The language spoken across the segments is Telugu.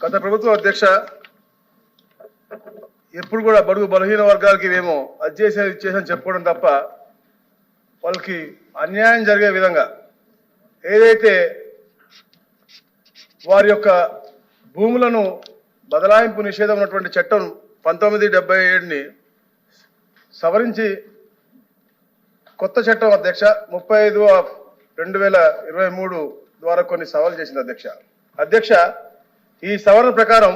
గత ప్రభుత్వం అధ్యక్ష ఎప్పుడు కూడా బడుగు బలహీన వర్గాలకి మేము అది చేసే ఇది చెప్పుకోవడం తప్ప వాళ్ళకి అన్యాయం జరిగే విధంగా ఏదైతే వారి యొక్క భూములను బదలాయింపు నిషేధం ఉన్నటువంటి చట్టం పంతొమ్మిది డెబ్బై ఏడుని సవరించి కొత్త చట్టం అధ్యక్ష ముప్పై ఐదు రెండు వేల ఇరవై మూడు ద్వారా కొన్ని సవాలు చేసింది అధ్యక్ష. అధ్యక్ష ఈ సవరణ ప్రకారం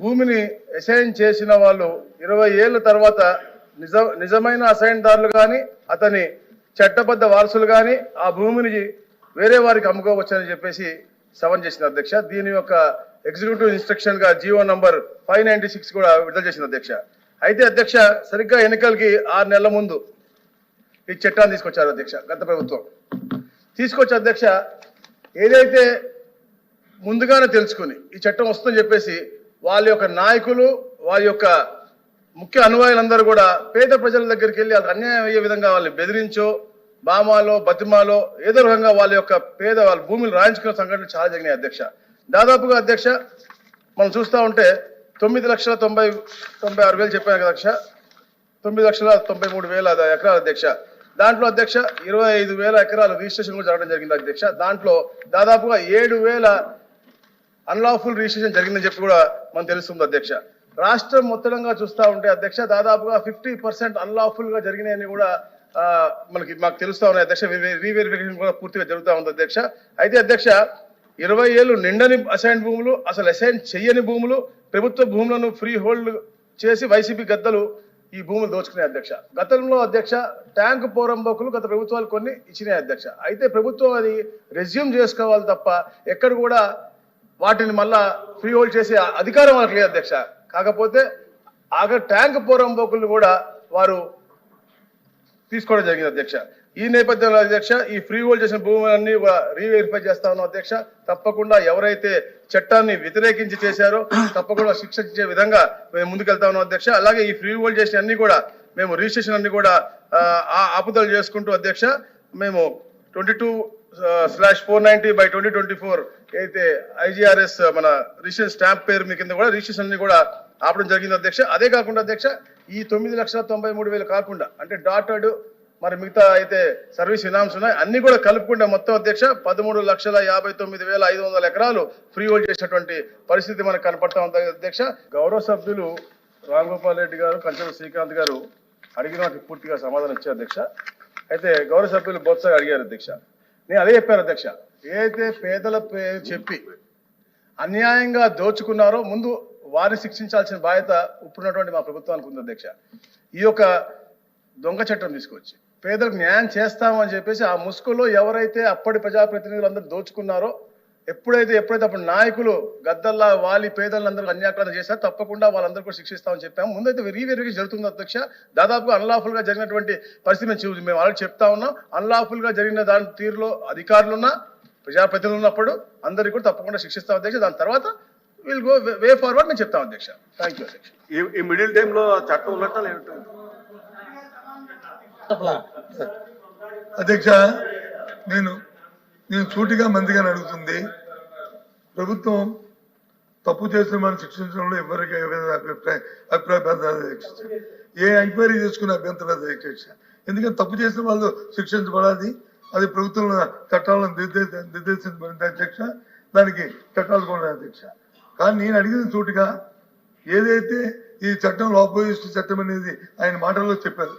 భూమిని అసైన్ చేసిన వాళ్ళు ఇరవై ఏళ్ళ తర్వాత నిజ నిజమైన అసైన్దారులు కానీ అతని చట్టబద్ధ వారసులు కానీ ఆ భూమిని వేరే వారికి అమ్ముకోవచ్చని చెప్పేసి సవరణ చేసింది అధ్యక్ష. దీని యొక్క executive ఇన్స్ట్రక్షన్గా GO number five ninety six కూడా విడుదల చేసింది అధ్యక్ష. అయితే అధ్యక్ష సరిగ్గా ఎన్నికలకి ఆరు నెలల ముందు ఈ చట్టాన్ని తీసుకొచ్చారు అధ్యక్ష గత ప్రభుత్వం. తీసుకొచ్చి అధ్యక్ష ఏదైతే ముందుగానే తెలుసుకుని ఈ చట్టం వస్తుందని చెప్పేసి వాళ్ళ యొక్క నాయకులు వారి యొక్క ముఖ్య అనువాయులందరూ కూడా పేద ప్రజల దగ్గరికి వెళ్ళి అది అన్యాయం అయ్యే విధంగా వాళ్ళని బెదిరించో బామాలో బతిమాలో ఏదో రకంగా వాళ్ళ యొక్క పేద వాళ్ళ భూములు రాయించుకున్న సంఘటనలు చాలా జరిగినాయి అధ్యక్ష. దాదాపుగా అధ్యక్ష మనం చూస్తూ ఉంటే తొమ్మిది లక్షల తొంభై తొంభై ఆరు వేలు చెప్పాను అధ్యక్ష. తొమ్మిది లక్షల తొంభై మూడు వేల ఎకరాల అధ్యక్ష. దాంట్లో అధ్యక్ష ఇరవై ఐదు వేల ఎకరాలు రిజిస్ట్రేషన్ కూడా జరగడం జరిగింది అధ్యక్ష. దాంట్లో దాదాపుగా ఏడు వేల అన్లాఫుల్ రిజిస్ట్రేషన్ జరిగిందని చెప్పి కూడా మనం తెలుస్తుంది అధ్యక్ష. రాష్ట్రం మొత్తంగా చూస్తూ ఉంటే అధ్యక్ష దాదాపుగా ఫిఫ్టీ పర్సెంట్ అన్లాఫుల్గా జరిగినాయని కూడా మనకి మాకు తెలుస్తా ఉన్నాయి అధ్యక్ష. రీవెరిఫికేషన్ కూడా పూర్తిగా జరుగుతూ ఉంది అధ్యక్ష. అయితే అధ్యక్ష ఇరవై ఏళ్ళు నిండని అసైన్ భూములు అసలు అసైన్ చెయ్యని భూములు ప్రభుత్వ భూములను ఫ్రీ హోల్డ్ చేసి వైసీపీ గద్దలు ఈ భూములు దోచుకునే అధ్యక్ష. గతంలో అధ్యక్ష ట్యాంక్ పోరంబోకులు గత ప్రభుత్వాలు కొన్ని ఇచ్చినాయి అధ్యక్ష. అయితే ప్రభుత్వం అది రెజ్యూమ్ చేసుకోవాలి తప్ప ఎక్కడ కూడా వాటిని మళ్ళా ఫ్రీ హోల్డ్ చేసే అధికారం వాళ్ళకి లేదు అధ్యక్ష. కాకపోతే ఆగ ట్యాంక్ పోరంబోకులు కూడా వారు తీసుకోవడం జరిగింది అధ్యక్ష. ఈ నేపథ్యంలో అధ్యక్ష ఈ ఫ్రీ హోల్డ్ చేసిన భూములన్నీ రీవెరిఫై చేస్తా ఉన్నాం అధ్యక్ష. తప్పకుండా ఎవరైతే చట్టాన్ని వ్యతిరేకించి చేశారో తప్పకుండా శిక్షించే విధంగా మేము ముందుకెళ్తా ఉన్నాం అధ్యక్ష. అలాగే ఈ ఫ్రీ హోల్డ్ చేసిన అన్ని కూడా మేము రిజిస్ట్రేషన్ అన్ని కూడా ఆపుదలు చేసుకుంటూ అధ్యక్ష మేము twenty two slash four ninety by twenty twenty four అయితే ఐజీఆర్ఎస్ మన రిజిస్ట్రేషన్ స్టాంప్ పేరు మీ కింద కూడా రిజిస్ట్రేషన్ అన్ని కూడా ఆపడం జరిగింది అధ్యక్ష. అదే కాకుండా అధ్యక్ష ఈ తొమ్మిది లక్షల తొంభై మూడు వేలు కాకుండా అంటే డాటెడ్ మరి మిగతా అయితే సర్వీస్ ఇనామ్స్ ఉన్నాయి అన్ని కూడా కలుపుకుంటే మొత్తం అధ్యక్ష పదమూడు లక్షల యాభై తొమ్మిది వేల ఐదు వందల ఎకరాలు ఫ్రీ హోల్డ్ చేసినటువంటి పరిస్థితి మనకు కనపడతా ఉంది అధ్యక్ష. గౌరవ సభ్యులు రామ్ గోపాల్ రెడ్డి గారు కంచెల శ్రీకాంత్ గారు అడిగిన వాటికి పూర్తిగా సమాధానం ఇచ్చారు అధ్యక్ష. అయితే గౌరవ సభ్యులు బొత్స అడిగారు అధ్యక్ష. నేను అదే చెప్పాను అధ్యక్ష. ఏదైతే పేదల పేరు చెప్పి అన్యాయంగా దోచుకున్నారో ముందు వారిని శిక్షించాల్సిన బాధ్యత ఇప్పుడున్నటువంటి మా ప్రభుత్వానికి ఉంది అధ్యక్ష. ఈ యొక్క దొంగ చట్టం తీసుకొచ్చి పేదలకు న్యాయం చేస్తామని చెప్పేసి ఆ ముసుగులో ఎవరైతే అప్పటి ప్రజాప్రతినిధులు అందరూ దోచుకున్నారో ఎప్పుడైతే ఎప్పుడైతే అప్పుడు నాయకులు గద్దల్లా వాలి పేదలందరూ అన్యాక్రాంతం చేశారో తప్పకుండా వాళ్ళందరూ కూడా శిక్షిస్తామని చెప్పాము. ముందైతే రీవెరిఫికేషన్ జరుగుతుంది అధ్యక్ష. దాదాపుగా అన్లాఫుల్గా జరిగినటువంటి పరిస్థితి మేము మేము ఆల్రెడీ చెప్తా ఉన్నాం. అన్లాఫుల్గా జరిగిన దాని తీరులో అధికారులు ఉన్నా ప్రజాప్రతినిధులు ఉన్నప్పుడు అందరికీ కూడా తప్పకుండా శిక్షిస్తాం అధ్యక్ష. దాని తర్వాత విల్ గో వే ఫార్వర్డ్ నేను చెప్తాం అధ్యక్ష. థ్యాంక్ యూ అధ్యక్ష. ఈ మిడిల్ టైమ్లో చట్టం ఉన్నట్టు అధ్యక్ష నేను నేను సూటిగా మందిగా అడుగుతుంది ప్రభుత్వం తప్పు చేసిన మనం శిక్షించడంలో ఎవరికి అభిప్రాయం అభిప్రాయపడతారు ఏ ఎంక్వైరీ చేసుకునే అభ్యంతరం లేదు అధ్యక్ష ఎందుకంటే తప్పు చేసిన వాళ్ళు శిక్షించబడాలి. అది ప్రభుత్వం చట్టాలను నిర్దేశించబడింది అధ్యక్ష. దానికి చట్టాలు కూడా అధ్యక్ష. కానీ నేను అడిగిన చోటుగా ఏదైతే ఈ చట్టం ఆపోజిస్ట్ చట్టం అనేది ఆయన మాటల్లో చెప్పారు.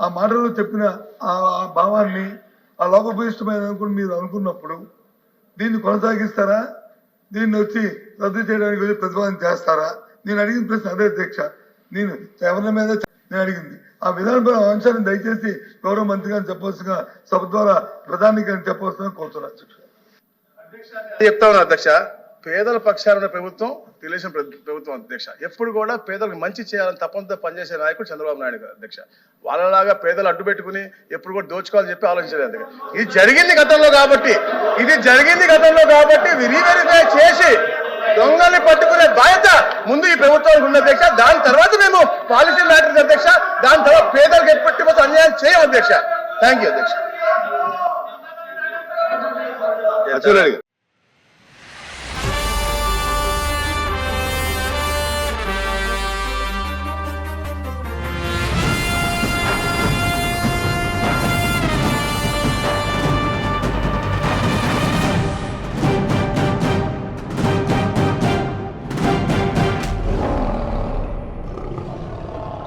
ఆ మాటల్లో చెప్పిన ఆ భావాన్ని ఆ లోపభూయిష్టమైన అనుకుని మీరు అనుకున్నప్పుడు దీన్ని కొనసాగిస్తారా? దీన్ని వచ్చి రద్దు చేయడానికి వెళ్ళి ప్రతిపాదన చేస్తారా? నేను అడిగిన ప్రశ్న అదే అధ్యక్ష. నేను ఎవరి మీద నేను అడిగింది. ఆ విధానపర అంశాన్ని దయచేసి గౌరవ మంత్రి గారిని చెప్పవలసిన సభ ద్వారా ప్రధాని గారిని చెప్పవలసిన కోరుతున్నాను. అధ్యక్ష చెప్తా ఉన్నా అధ్యక్ష. పేదల పక్షాన ఉన్న ప్రభుత్వం తెలుగుదేశం ప్ర- ప్రభుత్వం అధ్యక్ష. ఎప్పుడు కూడా పేదలకు మంచి చేయాలని తప్పంతో పనిచేసే నాయకుడు చంద్రబాబు నాయుడు గారు అధ్యక్ష. వాళ్ళలాగా పేదలు అడ్డు పెట్టుకుని ఎప్పుడు కూడా దోచుకోవాలని చెప్పి ఆలోచించలేదు ఇది జరిగింది గతంలో కాబట్టి ఇది జరిగింది గతంలో కాబట్టి రీవెరిఫై చేసి దొంగల్ని పట్టుకునే బాధ్యత ముందు ఈ ప్రభుత్వానికి ఉంది అధ్యక్ష. దాని తర్వాత మేము పాలసీ మ్యాటర్స్ అధ్యక్ష. దాని తర్వాత పేదలకు ఎప్పటి అన్యాయం చేయం అధ్యక్ష. థ్యాంక్ యూ అధ్యక్ష.